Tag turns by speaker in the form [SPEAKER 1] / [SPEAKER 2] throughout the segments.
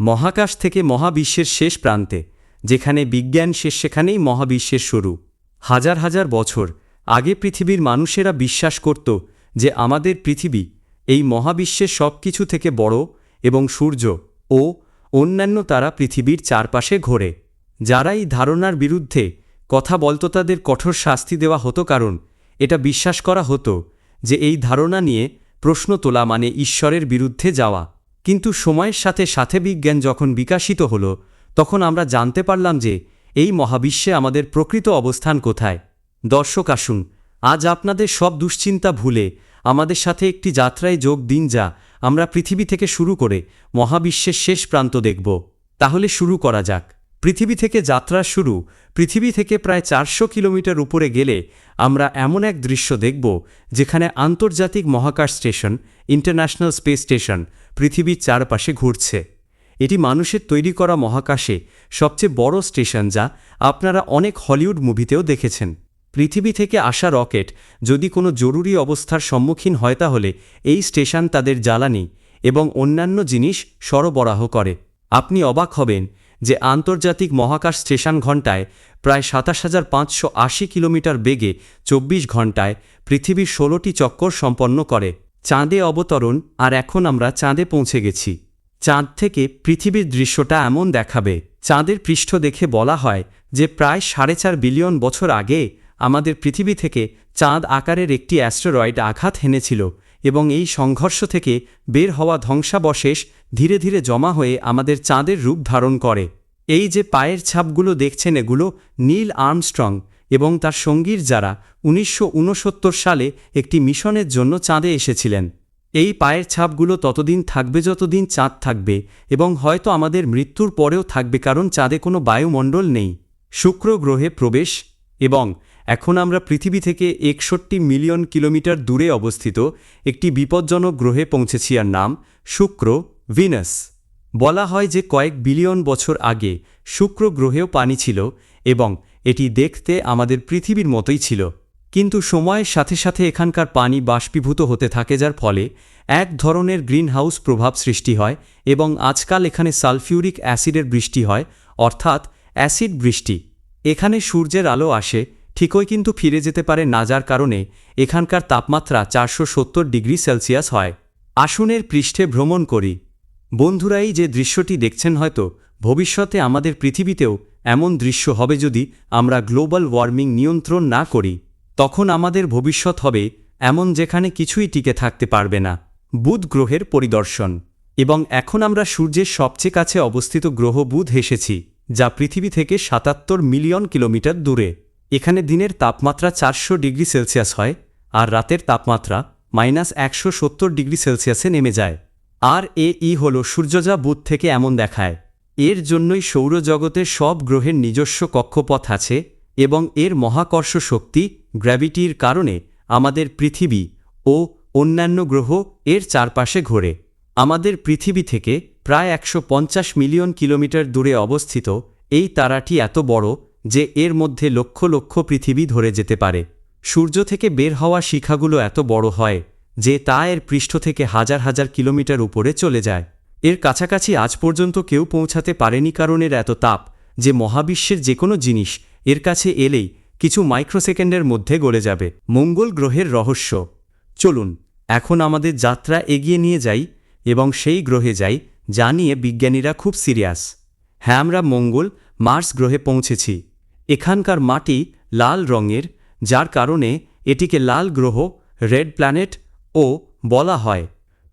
[SPEAKER 1] মহাকাশ থেকে মহাবিশ্বের শেষ প্রান্তে, যেখানে বিজ্ঞান শেষ সেখানেই মহাবিশ্বের শুরু। হাজার হাজার বছর আগে পৃথিবীর মানুষেরা বিশ্বাস করত যে আমাদের পৃথিবী, এই মহাবিশ্বের সব কিছু থেকে বড় এবং সূর্য ও অন্যান্য তারা পৃথিবীর চারপাশে ঘোরে। যারা এই ধারণার বিরুদ্ধে কথা বলতো তাদের কঠোর শাস্তি দেওয়া হতো কারণ, এটা বিশ্বাস করা হতো যে এই ধারণা নিয়ে প্রশ্ন তোলা মানে ঈশ্বরের বিরুদ্ধে যাওয়া। কিন্তু সময়ের সাথে সাথে বিজ্ঞান যখন বিকাশিত হল, তখন আমরা জানতে পারলাম যে এই মহাবিশ্বে আমাদের প্রকৃত অবস্থান কোথায়। দর্শক আসুন, আজ আপনাদের সব দুশ্চিন্তা ভুলে আমাদের সাথে একটি যাত্রায় যোগ দিন যা আমরা পৃথিবী থেকে শুরু করে মহাবিশ্বের শেষ প্রান্ত দেখব। তাহলে শুরু করা যাক। পৃথিবী থেকে যাত্রা শুরু, পৃথিবী থেকে প্রায় চারশো কিলোমিটার উপরে গেলে আমরা এমন এক দৃশ্য দেখব যেখানে আন্তর্জাতিক মহাকাশ স্টেশন, ইন্টারন্যাশনাল স্পেস স্টেশন, পৃথিবীর চারপাশে ঘুরছে। এটি মানুষের তৈরি করা মহাকাশে সবচেয়ে বড় স্টেশন যা আপনারা অনেক হলিউড মুভিতেও দেখেছেন। পৃথিবী থেকে আসা রকেট যদি কোনো জরুরি অবস্থার সম্মুখীন হয় তাহলে এই স্টেশন তাদের জ্বালানি এবং অন্যান্য জিনিস সরবরাহ করে। আপনি অবাক হবেন যে আন্তর্জাতিক মহাকাশ স্টেশন ঘণ্টায় প্রায় সাতাশ হাজার পাঁচশো আশি কিলোমিটার বেগে চব্বিশ ঘণ্টায় পৃথিবীর ষোলোটি চক্কর সম্পন্ন করে। চাঁদে অবতরণ, আর এখন আমরা চাঁদে পৌঁছে গেছি। চাঁদ থেকে পৃথিবীর দৃশ্যটা এমন দেখাবে। চাঁদের পৃষ্ঠ দেখে বলা হয় যে প্রায় সাড়ে চার বিলিয়ন বছর আগে আমাদের পৃথিবী থেকে চাঁদ আকারের একটি অ্যাস্টেরয়েড আঘাত হেনেছিল। এবং এই সংঘর্ষ থেকে বের হওয়া ধ্বংসাবশেষ ধীরে ধীরে জমা হয়ে আমাদের চাঁদের রূপ ধারণ করে। এই যে পায়ের ছাপগুলো দেখছেন এগুলো নীল আর্মস্ট্রং এবং তার সঙ্গীর যারা উনিশশো উনসত্তর সালে একটি মিশনের জন্য চাঁদে এসেছিলেন। এই পায়ের ছাপগুলো ততদিন থাকবে যতদিন চাঁদ থাকবে এবং হয়তো আমাদের মৃত্যুর পরেও থাকবে কারণ চাঁদে কোনো বায়ুমণ্ডল নেই। শুক্র গ্রহে প্রবেশ এবং এখন আমরা পৃথিবী থেকে একষট্টি মিলিয়ন কিলোমিটার দূরে অবস্থিত একটি বিপজ্জনক গ্রহে পৌঁছেছি আর নাম শুক্র ভিনাস। বলা হয় যে কয়েক বিলিয়ন বছর আগে শুক্র গ্রহেও পানি ছিল এবং এটি দেখতে আমাদের পৃথিবীর মতোই ছিল। কিন্তু সময়ের সাথে সাথে এখানকার পানি বাষ্পীভূত হতে থাকে যার ফলে এক ধরনের গ্রিনহাউস প্রভাব সৃষ্টি হয় এবং আজকাল এখানে সালফিউরিক অ্যাসিডের বৃষ্টি হয়, অর্থাৎ অ্যাসিড বৃষ্টি। এখানে সূর্যের আলো আসে ঠিকই কিন্তু ফিরে যেতে পারে না যার কারণে এখানকার তাপমাত্রা চারশো সত্তর ডিগ্রি সেলসিয়াস হয়। আসুনের পৃষ্ঠে ভ্রমণ করি। বন্ধুরা এই যে দৃশ্যটি দেখছেন হয়তো ভবিষ্যতে আমাদের পৃথিবীতেও এমন দৃশ্য হবে যদি আমরা গ্লোবাল ওয়ার্মিং নিয়ন্ত্রণ না করি, তখন আমাদের ভবিষ্যৎ হবে এমন যেখানে কিছুই টিকে থাকতে পারবে না। বুধ গ্রহের পরিদর্শন। এবং এখন আমরা সূর্যের সবচেয়ে কাছে অবস্থিত গ্রহ বুধ এসেছি যা পৃথিবী থেকে সাতাত্তর মিলিয়ন কিলোমিটার দূরে। এখানে দিনের তাপমাত্রা চারশো ডিগ্রি সেলসিয়াস হয়, আর রাতের তাপমাত্রা মাইনাস একশো সত্তর ডিগ্রি সেলসিয়াসে নেমে যায়। আর এ ই হল সূর্যজা বুধ থেকে এমন দেখায়। এর জন্যই সৌরজগতের সব গ্রহের নিজস্ব কক্ষপথ আছে এবং এর মহাকর্ষ শক্তি গ্র্যাভিটির কারণে আমাদের পৃথিবী ও অন্যান্য গ্রহ এর চারপাশে ঘোরে। আমাদের পৃথিবী থেকে প্রায় একশো পঞ্চাশ মিলিয়ন কিলোমিটার দূরে অবস্থিত এই তারাটি এত বড় যে এর মধ্যে লক্ষ লক্ষ পৃথিবী ধরে যেতে পারে। সূর্য থেকে বের হওয়া শিখাগুলো এত বড় হয় যে তা এর পৃষ্ঠ থেকে হাজার হাজার কিলোমিটার উপরে চলে যায়। এর কাছাকাছি আজ পর্যন্ত কেউ পৌঁছাতে পারেনি কারণ এর এত তাপ যে মহাবিশ্বের যে কোনো জিনিস এর কাছে এলেই কিছু মাইক্রোসেকেন্ডের মধ্যে গলে যাবে। মঙ্গল গ্রহের রহস্য। চলুন, এখন আমাদের যাত্রা এগিয়ে নিয়ে যাই এবং সেই গ্রহে যাই যা নিয়ে বিজ্ঞানীরা খুব সিরিয়াস। হ্যাঁ আমরা মঙ্গল, মার্স গ্রহে পৌঁছেছি। এখানকার মাটি লাল রঙের, যার কারণে এটিকে লাল গ্রহ, রেড প্ল্যানেট ও বলা হয়।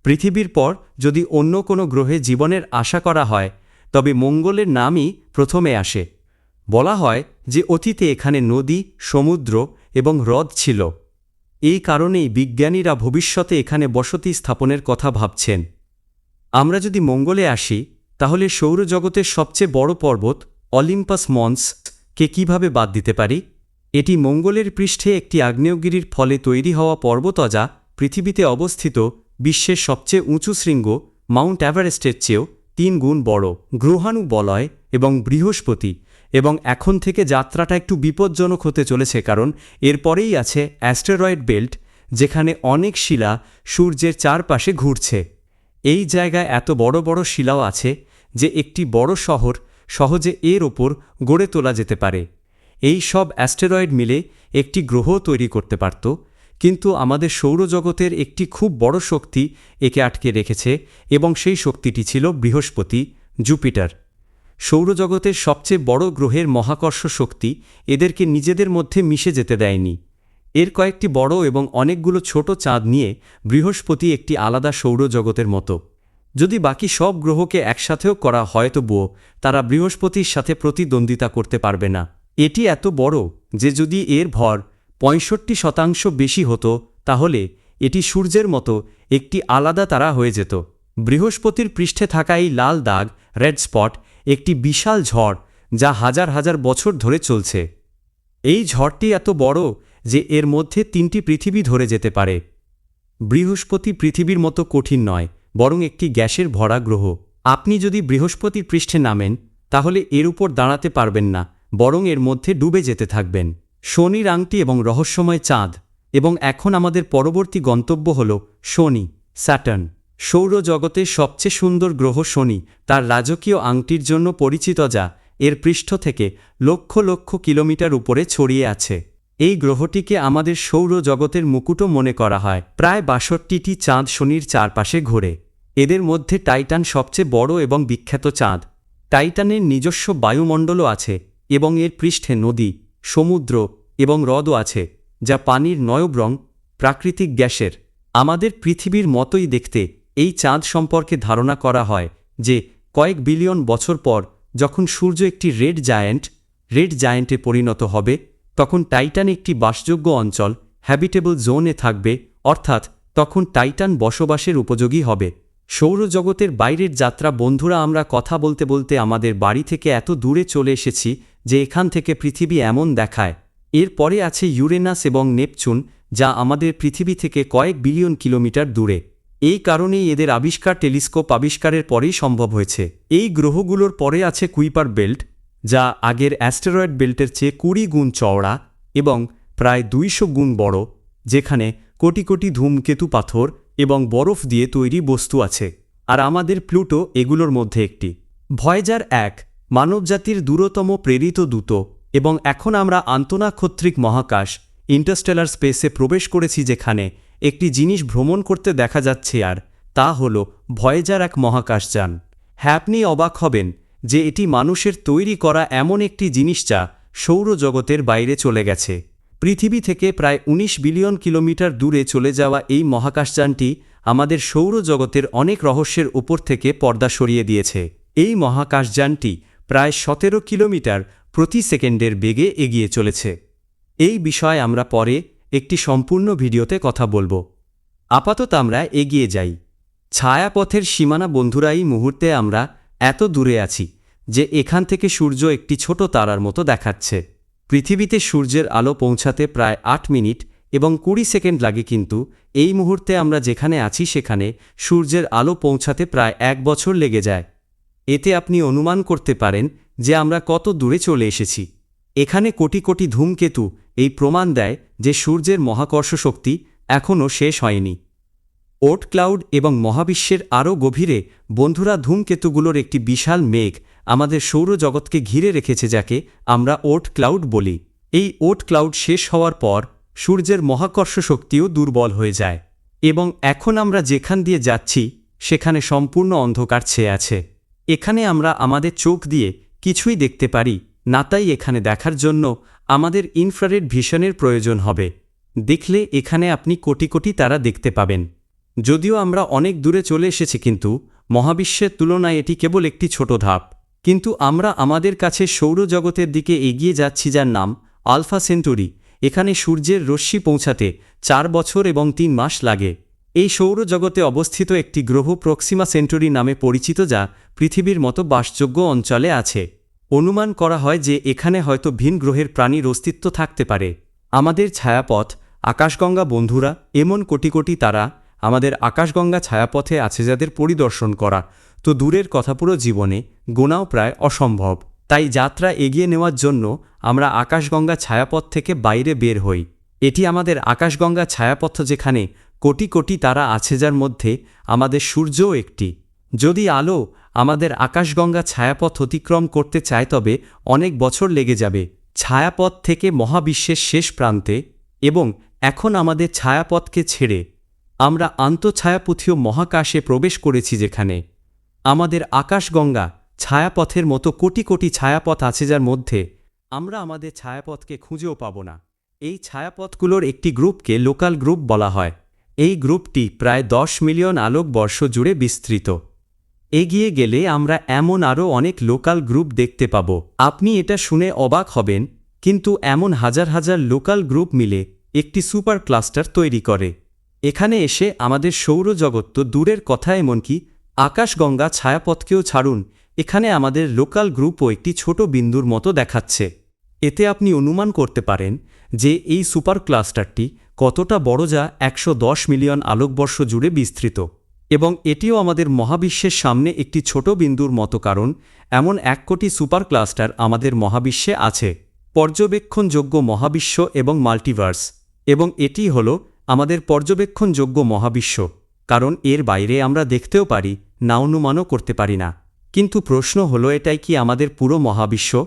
[SPEAKER 1] পৃথিবীর পর যদি অন্য কোনো গ্রহে জীবনের আশা করা হয়, তবে মঙ্গলের নামই প্রথমে আসে। বলা হয় যে অতীতে এখানে নদী, সমুদ্র এবং হ্রদ ছিল। এই কারণেই বিজ্ঞানীরা ভবিষ্যতে এখানে বসতি স্থাপনের কথা ভাবছেন। আমরা যদি মঙ্গলে আসি, তাহলে সৌরজগতের সবচেয়ে বড় পর্বত অলিম্পাস মন্স কে কীভাবে বাদ দিতে পারি? এটি মঙ্গলের পৃষ্ঠে একটি আগ্নেয়গিরির ফলে তৈরি হওয়া পর্বতজা পৃথিবীতে অবস্থিত বিশ্বের সবচেয়ে উঁচু শৃঙ্গ মাউন্ট এভারেস্টের চেয়েও তিন গুণ বড়। গ্রহাণু বলয় এবং বৃহস্পতি এবং এখন থেকে যাত্রাটা একটু বিপজ্জনক হতে চলেছে কারণ এরপরেই আছে অ্যাস্টেরয়েড বেল্ট যেখানে অনেক শিলা সূর্যের চারপাশে ঘুরছে। এই জায়গায় এত বড় বড় শিলাও আছে যে একটি বড় শহর সহজে এর ওপর গড়ে তোলা যেতে পারে। এই সব অ্যাস্টেরয়েড মিলে একটি গ্রহ তৈরি করতে পারত, কিন্তু আমাদের সৌরজগতের একটি খুব বড় শক্তি একে আটকে রেখেছে এবং সেই শক্তিটি ছিল বৃহস্পতি, জুপিটার। সৌরজগতের সবচেয়ে বড় গ্রহের মহাকর্ষ শক্তি এদেরকে নিজেদের মধ্যে মিশে যেতে দেয়নি। এর কয়েকটি বড় এবং অনেকগুলো ছোট চাঁদ নিয়ে বৃহস্পতি একটি আলাদা সৌরজগতের মতো। যদি বাকি সব গ্রহকে একসাথেও করা হয় তবুও তারা বৃহস্পতির সাথে প্রতিদ্বন্দ্বিতা করতে পারবে না। এটি এত বড় যে যদি এর ভর পঁয়ষট্টি শতাংশ বেশি হতো, তাহলে এটি সূর্যের মতো একটি আলাদা তারা হয়ে যেত। বৃহস্পতির পৃষ্ঠে থাকা এই লাল দাগ, রেড স্পট, একটি বিশাল ঝড় যা হাজার হাজার বছর ধরে চলছে। এই ঝড়টি এত বড় যে এর মধ্যে তিনটি পৃথিবী ধরে যেতে পারে। বৃহস্পতি পৃথিবীর মতো কঠিন নয় বরং একটি গ্যাসের ভরা গ্রহ। আপনি যদি বৃহস্পতির পৃষ্ঠে নামেন, তাহলে এর উপর দাঁড়াতে পারবেন না, বরং এর মধ্যে ডুবে যেতে থাকবেন। শনির আংটি এবং রহস্যময় চাঁদ, এবং এখন আমাদের পরবর্তী গন্তব্য হল শনি, স্যাটার্ন। সৌরজগতের সবচেয়ে সুন্দর গ্রহ শনি, তার রাজকীয় আংটির জন্য পরিচিত যা এর পৃষ্ঠ থেকে লক্ষ লক্ষ কিলোমিটার উপরে ছড়িয়ে আছে। এই গ্রহটিকে আমাদের সৌরজগতের মুকুটও মনে করা হয়, প্রায় বাষট্টিটি চাঁদ শনির চারপাশে ঘোরে। এদের মধ্যে টাইটান সবচেয়ে বড় এবং বিখ্যাত চাঁদ। টাইটানের নিজস্ব বায়ুমণ্ডলও আছে এবং এর পৃষ্ঠে নদী, সমুদ্র এবং হ্রদও আছে, যা পানির নয়ব রং, প্রাকৃতিক গ্যাসের। আমাদের পৃথিবীর মতোই দেখতে এই চাঁদ সম্পর্কে ধারণা করা হয় যে কয়েক বিলিয়ন বছর পর যখন সূর্য একটি রেড জায়ান্ট, রেড জায়ান্টে পরিণত হবে, তখন টাইটান একটি বাসযোগ্য অঞ্চল, হ্যাবিটেবল জোনে থাকবে, অর্থাৎ তখন টাইটান বসবাসের উপযোগী হবে। সৌরজগতের বাইরের যাত্রা, বন্ধুরা, আমরা কথা বলতে বলতে আমাদের বাড়ি থেকে এত দূরে চলে এসেছি যে এখান থেকে পৃথিবী এমন দেখায়। এর পরে আছে ইউরেনাস এবং নেপচুন, যা আমাদের পৃথিবী থেকে কয়েক বিলিয়ন কিলোমিটার দূরে। এই কারণেই এদের আবিষ্কার টেলিস্কোপ আবিষ্কারের পরেই সম্ভব হয়েছে। এই গ্রহগুলোর পরে আছে কুইপার বেল্ট, যা আগের অ্যাস্টেরয়েড বেল্টের চেয়ে কুড়ি গুণ চওড়া এবং প্রায় দুইশো গুণ বড়, যেখানে কোটি কোটি ধূমকেতু পাথর এবং বরফ দিয়ে তৈরি বস্তু আছে। আর আমাদের প্লুটো এগুলোর মধ্যে একটি। ভয়েজার এক, মানবজাতির দূরতম প্রেরিত দূত এবং এখন আমরা আন্তনাক্ষত্রিক মহাকাশ, ইন্টারস্টেলার স্পেসে প্রবেশ করেছি যেখানে একটি জিনিস ভ্রমণ করতে দেখা যাচ্ছে আর, তা হল ভয়েজার এক মহাকাশযান হ্যাঁ আপনি অবাক হবেন যে এটি মানুষের তৈরি করা এমন একটি জিনিস যা সৌরজগতের বাইরে চলে গেছে। পৃথিবী থেকে প্রায় ১৯ বিলিয়ন কিলোমিটার দূরে চলে যাওয়া এই মহাকাশযানটি আমাদের সৌরজগতের অনেক রহস্যের উপর থেকে পর্দা সরিয়ে দিয়েছে। এই মহাকাশযানটি প্রায় সতেরো কিলোমিটার প্রতি সেকেন্ডের বেগে এগিয়ে চলেছে। এই বিষয়ে আমরা পরে একটি সম্পূর্ণ ভিডিওতে কথা বলব। আপাতত আমরা এগিয়ে যাই। ছায়াপথের সীমানা বন্ধুরা, এই মুহূর্তে আমরা এত দূরে আছি যে এখান থেকে সূর্য একটি ছোট তারার মতো দেখাচ্ছে। পৃথিবীতে সূর্যের আলো পৌঁছাতে প্রায় আট মিনিট এবং কুড়ি সেকেন্ড লাগে কিন্তু, এই মুহূর্তে আমরা যেখানে আছি সেখানে সূর্যের আলো পৌঁছাতে প্রায় এক বছর লেগে যায়। এতে আপনি অনুমান করতে পারেন যে আমরা কত দূরে চলে এসেছি। এখানে কোটি কোটি ধূমকেতু এই প্রমাণ দেয় যে সূর্যের মহাকর্ষ শক্তি এখনও শেষ হয়নি। ওট ক্লাউড এবং মহাবিশ্বের আরও গভীরে বন্ধুরা ধূমকেতুগুলোর একটি বিশাল মেঘ আমাদের সৌরজগৎকে ঘিরে রেখেছে যাকে আমরা ওট ক্লাউড বলি। এই ওট ক্লাউড শেষ হওয়ার পর সূর্যের মহাকর্ষ শক্তিও দুর্বল হয়ে যায় এবং এখন আমরা যেখান দিয়ে যাচ্ছি, সেখানে সম্পূর্ণ অন্ধকার ছেয়ে আছে। এখানে আমরা আমাদের চোখ দিয়ে কিছুই দেখতে পারি না, তাই এখানে দেখার জন্য আমাদের ইনফ্রারেড ভিশনের প্রয়োজন হবে। দেখলে এখানে আপনি কোটি কোটি তারা দেখতে পাবেন। যদিও আমরা অনেক দূরে চলে এসেছি, কিন্তু মহাবিশ্বের তুলনায় এটি কেবল একটি ছোট ধাপ। কিন্তু আমরা আমাদের কাছে সৌরজগতের দিকে এগিয়ে যাচ্ছি যার নাম আলফা সেন্টুরি। এখানে সূর্যের রশ্মি পৌঁছাতে চার বছর এবং তিন মাস লাগে। এই সৌরজগতে অবস্থিত একটি গ্রহ প্রক্সিমা সেন্টুরি নামে পরিচিত যা পৃথিবীর মতো বাসযোগ্য অঞ্চলে আছে। অনুমান করা হয় যে এখানে হয়তো ভিন গ্রহের প্রাণীর অস্তিত্ব থাকতে পারে। আমাদের ছায়াপথ, আকাশগঙ্গা বন্ধুরা, এমন কোটি কোটি তারা আমাদের আকাশগঙ্গা ছায়াপথে আছে যাদের পরিদর্শন করা তো দূরের কথা পুরো জীবনে গোনাও প্রায় অসম্ভব। তাই যাত্রা এগিয়ে নেওয়ার জন্য আমরা আকাশগঙ্গা ছায়াপথ থেকে বাইরে বের হই। এটি আমাদের আকাশগঙ্গা ছায়াপথ যেখানে কোটি কোটি তারা আছে যার মধ্যে আমাদের সূর্যও একটি। যদি আলো আমাদের আকাশগঙ্গা ছায়াপথ অতিক্রম করতে চায় তবে অনেক বছর লেগে যাবে। ছায়াপথ থেকে মহাবিশ্বের শেষ প্রান্তে এবং এখন আমাদের ছায়াপথকে ছেড়ে আমরা আন্তঃছায়াপথীয় মহাকাশে প্রবেশ করেছি যেখানে আমাদের আকাশগঙ্গা ছায়াপথের মতো কোটি কোটি ছায়াপথ আছে যার মধ্যে আমরা আমাদের ছায়াপথকে খুঁজেও পাব না। এই ছায়াপথগুলোর একটি গ্রুপকে লোকাল গ্রুপ বলা হয়। এই গ্রুপটি প্রায় দশ মিলিয়ন আলোকবর্ষ জুড়ে বিস্তৃত। এগিয়ে গেলে আমরা এমন আরও অনেক লোকাল গ্রুপ দেখতে পাব। আপনি এটা শুনে অবাক হবেন, কিন্তু এমন হাজার হাজার লোকাল গ্রুপ মিলে একটি সুপার ক্লাস্টার তৈরি করে। এখানে এসে আমাদের সৌরজগৎ তো দূরের কথা এমনকি আকাশগঙ্গা ছায়াপথকেও ছাড়ুন, এখানে আমাদের লোকাল গ্রুপও একটি ছোট বিন্দুর মতো দেখাচ্ছে। এতে আপনি অনুমান করতে পারেন যে এই সুপার ক্লাস্টারটি কতটা বড় যা একশো দশ মিলিয়ন আলোকবর্ষ জুড়ে বিস্তৃত। এবং এটিও আমাদের মহাবিশ্বের সামনে একটি ছোট বিন্দুর মতো কারণ, এমন এক কোটি সুপার ক্লাস্টার আমাদের মহাবিশ্বে আছে। পর্যবেক্ষণযোগ্য মহাবিশ্ব এবং মাল্টিভার্স। এবং এটি হল আমাদের পর্যবেক্ষণযোগ্য মহাবিশ্ব। কারণ এর বাইরে আমরা দেখতেও পারি না অনুমানও করতে পারি না। কিন্তু প্রশ্ন হল, এটাই কি আমাদের পুরো মহাবিশ্ব?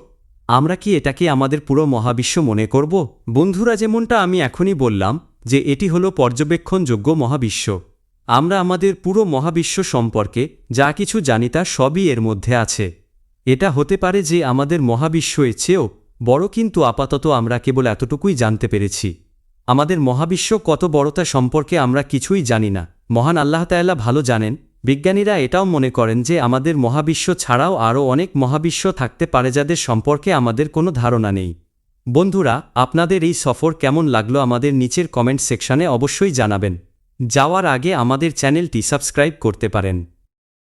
[SPEAKER 1] আমরা কি এটাকে আমাদের পুরো মহাবিশ্ব মনে করব? বন্ধুরা, যেমনটা আমি এখনই বললাম, যে এটি হল পর্যবেক্ষণযোগ্য মহাবিশ্ব। আমরা আমাদের পুরো মহাবিশ্ব সম্পর্কে যা কিছু জানি তা সবই এর মধ্যে আছে। এটা হতে পারে যে আমাদের মহাবিশ্ব এর চেয়েও বড়, কিন্তু আপাতত আমরা কেবল এতটুকুই জানতে পেরেছি। আমাদের মহাবিশ্ব কত বড়তা সম্পর্কে আমরা কিছুই জানি না। মহান আল্লাহ তায়াল্লাহ ভালো জানেন বিজ্ঞানীরা এটাও মনে করেন যে আমাদের মহাবিশ্ব ছাড়াও আরও অনেক মহাবিশ্ব থাকতে পারে যাদের সম্পর্কে আমাদের কোনো ধারণা নেই। বন্ধুরা, আপনাদের এই সফর কেমন লাগল আমাদের নিচের কমেন্ট সেকশানে অবশ্যই জানাবেন। যাওয়ার আগে আমাদের চ্যানেলটি সাবস্ক্রাইব করতে পারেন।